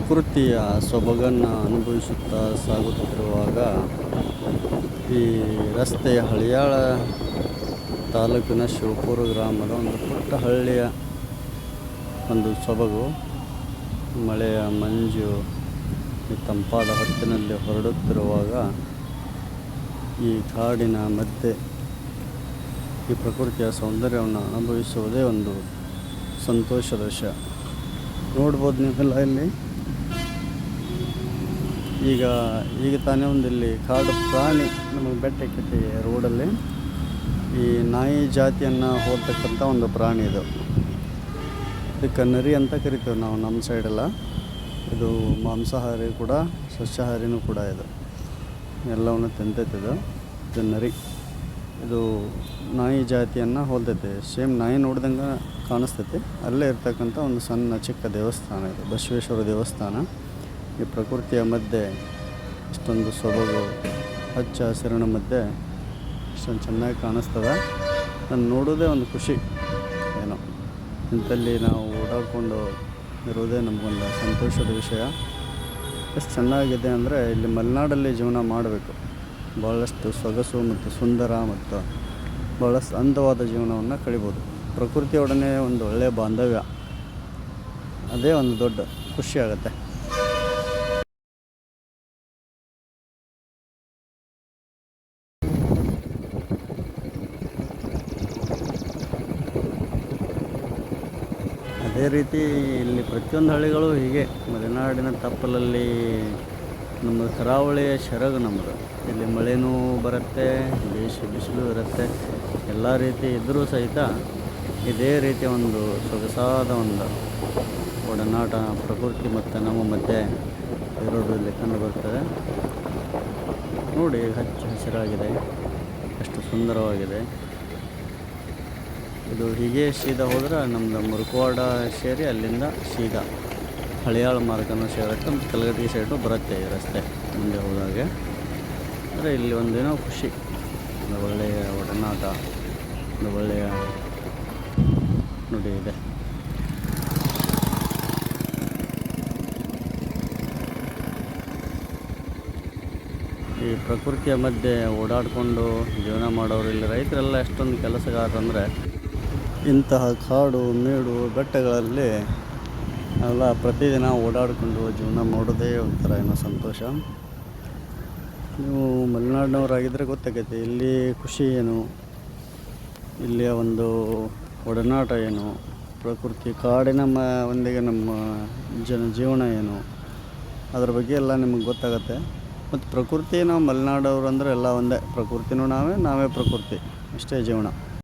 ಪ್ರಕೃತಿಯ ಸೊಬಗನ್ನು ಅನುಭವಿಸುತ್ತಾ ಸಾಗುತ್ತಿರುವಾಗ ಈ ರಸ್ತೆಯ ಹಳಿಯಾಳ ತಾಲೂಕಿನ ಶಿವಪುರ ಗ್ರಾಮದ ಒಂದು ಪುಟ್ಟ ಹಳ್ಳಿಯ ಒಂದು ಸೊಬಗು ಮಳೆಯ ಮಂಜು ಈ ತಂಪಾದ ಹೊತ್ತಿನಲ್ಲಿ ಹೊರಡುತ್ತಿರುವಾಗ ಈ ಕಾಡಿನ ಮಧ್ಯೆ ಈ ಪ್ರಕೃತಿಯ ಸೌಂದರ್ಯವನ್ನು ಅನುಭವಿಸುವುದೇ ಒಂದು ಸಂತೋಷದ ವಿಷಯ. ನೋಡ್ಬೋದು ನೀವೆಲ್ಲ ಇಲ್ಲಿ? ಈಗ ಈಗ ತಾನೇ ಒಂದು ಇಲ್ಲಿ ಕಾಡು ಪ್ರಾಣಿ ನಮಗೆ ಬೆಟ್ಟಕ್ಕೆ ರೋಡಲ್ಲಿ ಈ ನಾಯಿ ಜಾತಿಯನ್ನು ಹೋಲ್ತಕ್ಕಂಥ ಒಂದು ಪ್ರಾಣಿ ಇದು. ಇದಕ್ಕೆ ನರಿ ಅಂತ ಕರಿತೇವೆ ನಾವು ನಮ್ಮ ಸೈಡೆಲ್ಲ. ಇದು ಮಾಂಸಾಹಾರಿ ಕೂಡ, ಸಸ್ಯಾಹಾರಿನೂ ಕೂಡ ಇದು. ಎಲ್ಲವನ್ನು ತಿಂತೈತೆ ಇದು ಇದು ನರಿ. ಇದು ನಾಯಿ ಜಾತಿಯನ್ನು ಹೋಲ್ತೈತೆ. ಸೇಮ್ ನಾಯಿ ನೋಡ್ದಂಗೆ ಕಾಣಿಸ್ತೈತಿ. ಅಲ್ಲೇ ಇರ್ತಕ್ಕಂಥ ಒಂದು ಸಣ್ಣ ಚಿಕ್ಕ ದೇವಸ್ಥಾನ ಇದು. ಬಸವೇಶ್ವರ ದೇವಸ್ಥಾನ. ಈ ಪ್ರಕೃತಿಯ ಮಧ್ಯೆ ಇಷ್ಟೊಂದು ಸೊಬಗು ಹಚ್ಚ ಹಸಿರಿನ ಮಧ್ಯೆ ಇಷ್ಟೊಂದು ಚೆನ್ನಾಗಿ ಕಾಣಿಸ್ತದೆ. ನಾನು ನೋಡೋದೇ ಒಂದು ಖುಷಿ. ಏನೋ ಇಂಥಲ್ಲಿ ನಾವು ಓಡಾಡಿಕೊಂಡು ಇರೋದೇ ನಮಗೊಂದು ಸಂತೋಷದ ವಿಷಯ. ಎಷ್ಟು ಚೆನ್ನಾಗಿದೆ ಅಂದರೆ ಇಲ್ಲಿ ಮಲೆನಾಡಲ್ಲಿ ಜೀವನ ಮಾಡಬೇಕು. ಭಾಳಷ್ಟು ಸೊಗಸು ಮತ್ತು ಸುಂದರ ಮತ್ತು ಭಾಳಷ್ಟು ಅಂದವಾದ ಜೀವನವನ್ನು ಕಳಿಬೋದು. ಪ್ರಕೃತಿಯೊಡನೆ ಒಂದು ಒಳ್ಳೆಯ ಬಾಂಧವ್ಯ. ಅದೇ ಒಂದು ದೊಡ್ಡ ಖುಷಿ ಅದೇ ರೀತಿ ಇಲ್ಲಿ ಪ್ರತಿಯೊಂದು ಹಳ್ಳಿಗಳು ಹೀಗೆ. ಮಲೆನಾಡಿನ ತಪ್ಪಲಲ್ಲಿ ನಮ್ಮ ಕರಾವಳಿಯ ಶರಗು ನಮ್ಮದು. ಇಲ್ಲಿ ಮಳೆನೂ ಬರುತ್ತೆ, ಬಿಸಿ ಬಿಸಿಲು ಇರುತ್ತೆ. ಎಲ್ಲ ರೀತಿ ಇದ್ದರೂ ಸಹಿತ ಇದೇ ರೀತಿಯ ಒಂದು ಸೊಗಸಾದ ಒಂದು ಒಡನಾಟ ಪ್ರಕೃತಿ ಮತ್ತು ನಮ್ಮ ಮಧ್ಯೆ ಇರೋದು ಇಲ್ಲಿ ಕಂಡು ಬರ್ತದೆ. ನೋಡಿ, ಹಚ್ಚ ಹಸಿರಾಗಿದೆ. ಎಷ್ಟು ಸುಂದರವಾಗಿದೆ. ಇದು ಹೀಗೆ ಸೀದಾ ಹೋದ್ರೆ ನಮ್ದು ಮುರುಕವಾಡ ಸೇರಿ ಅಲ್ಲಿಂದ ಸೀದಾ ಹಳಿಯಾಳ ಮಾರ್ಗನ ಸೇರಕ್ಕೆ ಮತ್ತು ಕಲಗಟ್ಟಿ ಸೈಡು ಬರುತ್ತೆ ಈ ರಸ್ತೆ, ಮುಂದೆ ಹೋದಾಗೆ. ಅಂದರೆ ಇಲ್ಲಿ ಒಂದೇನೋ ಖುಷಿ, ಒಂದು ಒಳ್ಳೆಯ ಒಡನಾಟ, ಒಂದು ಒಳ್ಳೆಯ ನುಡಿ ಇದೆ. ಈ ಪ್ರಕೃತಿಯ ಮಧ್ಯೆ ಓಡಾಡಿಕೊಂಡು ಜೀವನ ಮಾಡೋರು ಇಲ್ಲಿ ರೈತರೆಲ್ಲ ಎಷ್ಟೊಂದು ಕೆಲಸಗಾರರಂದರೆ ಇಂತಹ ಕಾಡು, ಮೇಡು, ಬೆಟ್ಟಗಳಲ್ಲಿ ಎಲ್ಲ ಪ್ರತಿದಿನ ಓಡಾಡಿಕೊಂಡು ಜೀವನ ಮಾಡೋದೇ ಒಂಥರ ಏನೋ ಸಂತೋಷ. ನೀವು ಮಲೆನಾಡಿನವರಾಗಿದ್ದರೆ ಗೊತ್ತಾಗೈತೆ ಇಲ್ಲಿ ಖುಷಿ ಏನು? ಇಲ್ಲಿಯ ಒಂದು ಒಡನಾಟ ಏನು? ಪ್ರಕೃತಿ ಕಾಡಿನ ಮ, ಒಂದಿಗೆ ನಮ್ಮ ಜನ ಜೀವನ ಏನು? ಅದ್ರ ಬಗ್ಗೆ ಎಲ್ಲ ನಿಮಗೆ ಗೊತ್ತಾಗತ್ತೆ. ಮತ್ತು ಪ್ರಕೃತಿ ನಾವು ಮಲೆನಾಡವ್ರು ಅಂದರೆ ಎಲ್ಲ ಒಂದೇ, ಪ್ರಕೃತಿನೂ ನಾವೇ ನಾವೇ ಪ್ರಕೃತಿ, ಇಷ್ಟೇ ಜೀವನ.